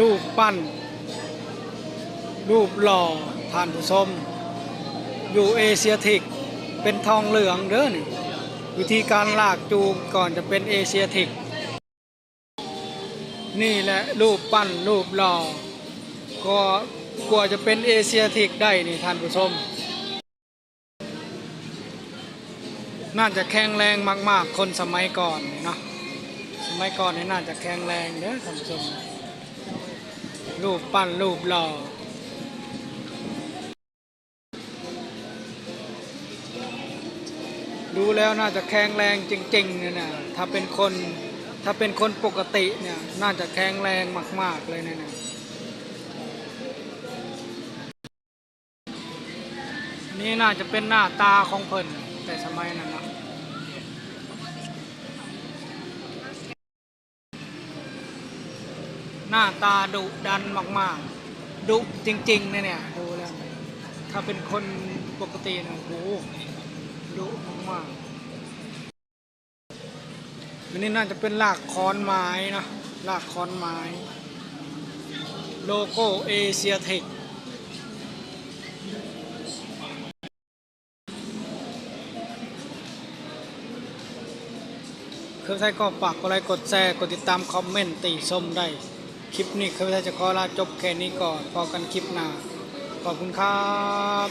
รูปปั้น รูปหล่อท่านผู้ชมอยู่เอเชียทิกเป็นทองเหลืองเด้อนี่วิธีการลากจูงก่อนจะเป็นเอเชียทิก นี่แหละรูปปั้นรูปหล่อก็กว่าจะเป็นเอเชียทิกได้นี่ท่านผู้ชม น่าจะแข็งแรงมาก ๆ คนสมัยก่อนเนาะสมัยก่อนนี่น่าจะแข็งแรงเด้อท่านผู้ชม รูปปั้นรูปหล่อดูแล้วน่าจะแข็งแรงจริงๆเนี่ยนะถ้าเป็นคนถ้าเป็นคนปกติเนี่ยน่าจะแข็งแรงมาก ๆเลยเนี่ยนะนี่น่าจะเป็นหน้าตาของเพิ่นแต่สมัยนั้นนะ น้าตาดุดันมากๆ ดุจริงๆเนี่ยเนี่ยดูแล้ว ถ้าเป็นคนปกตินี่ยโหดุมากๆอันนี้น่าจะเป็นรากคอนไม้นะรากคอนไม้ โลโก้เอเชียเทคเครื่องใช้ก็ฝากกดไลค์กดแชร์ กดติดตาม คอมเมนต์ ติชมได้ คลิปนี้เครื่องใช้จะขอลาจบแค่นี้ก่อนพอกันคลิปหน้า ขอบคุณครับ